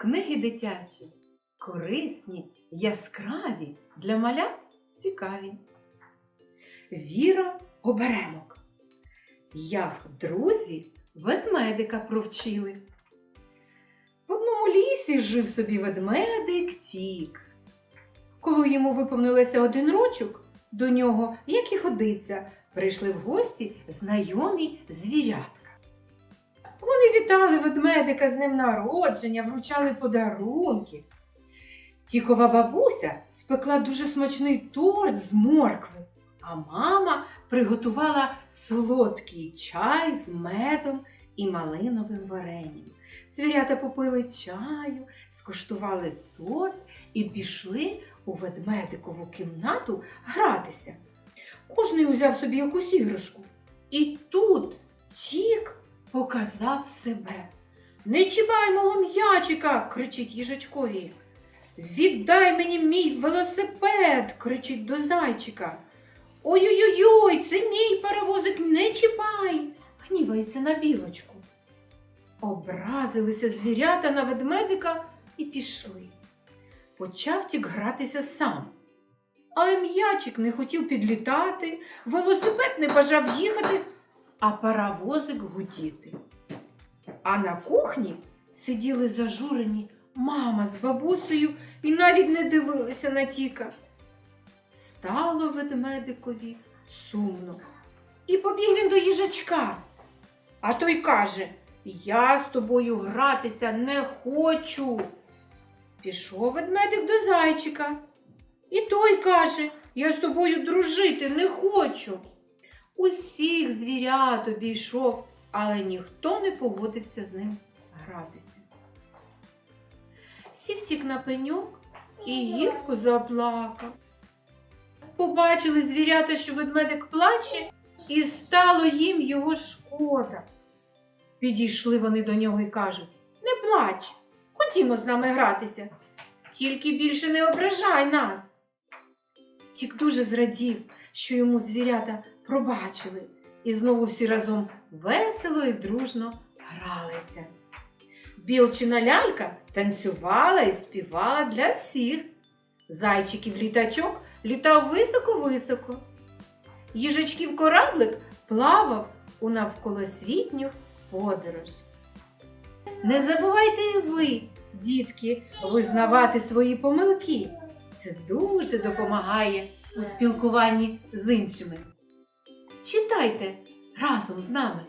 Книги дитячі, корисні, яскраві, для малят цікаві. Віра оберемок. Як друзі ведмедика провчили. В одному лісі жив собі ведмедик тік. Коли йому виповнилося один рочок, до нього, як і ходиться, прийшли в гості знайомі звірятка. Вони вітали ведмедика з ним народження, вручали подарунки. Тікова бабуся спекла дуже смачний торт з моркви, а мама приготувала солодкий чай з медом і малиновим варенням. Звірята попили чаю, скуштували торт і пішли у ведмедикову кімнату гратися. Кожний узяв собі якусь іграшку. І тут тік показав себе. Не чіпай мого м'ячика, кричить їжачкові. Віддай мені мій велосипед, кричить до зайчика. Ой-ой-ой, це мій паровозик, не чіпай, гнівається на білочку. Образилися звірята на ведмедика і пішли. Почав тік гратися сам. Але м'ячик не хотів підлітати, велосипед не бажав їхати, а паровозик гудіти. А на кухні сиділи зажурені мама з бабусею і навіть не дивилися на тіка. Стало ведмедикові сумно. І побіг він до їжачка. А той каже: Я з тобою гратися не хочу. Пішов ведмедик до зайчика. І той каже: Я з тобою дружити не хочу. Усіх звірят обійшов, але ніхто не погодився з ним гратися. Сів тік на пеньок і гірко заплакав. Побачили звірята, що ведмедик плаче, і стало їм його шкода. Підійшли вони до нього і кажуть: Не плач, ходімо з нами гратися, тільки більше не ображай нас. Тік дуже зрадів, що йому звірята пробачили, і знову всі разом весело і дружно гралися. Білчина лялька танцювала і співала для всіх. Зайчиків літачок літав високо-високо. Їжачків кораблик плавав у навколосвітню подорож. Не забувайте і ви, дітки, визнавати свої помилки. Це дуже допомагає у спілкуванні з іншими. Читайте разом з нами.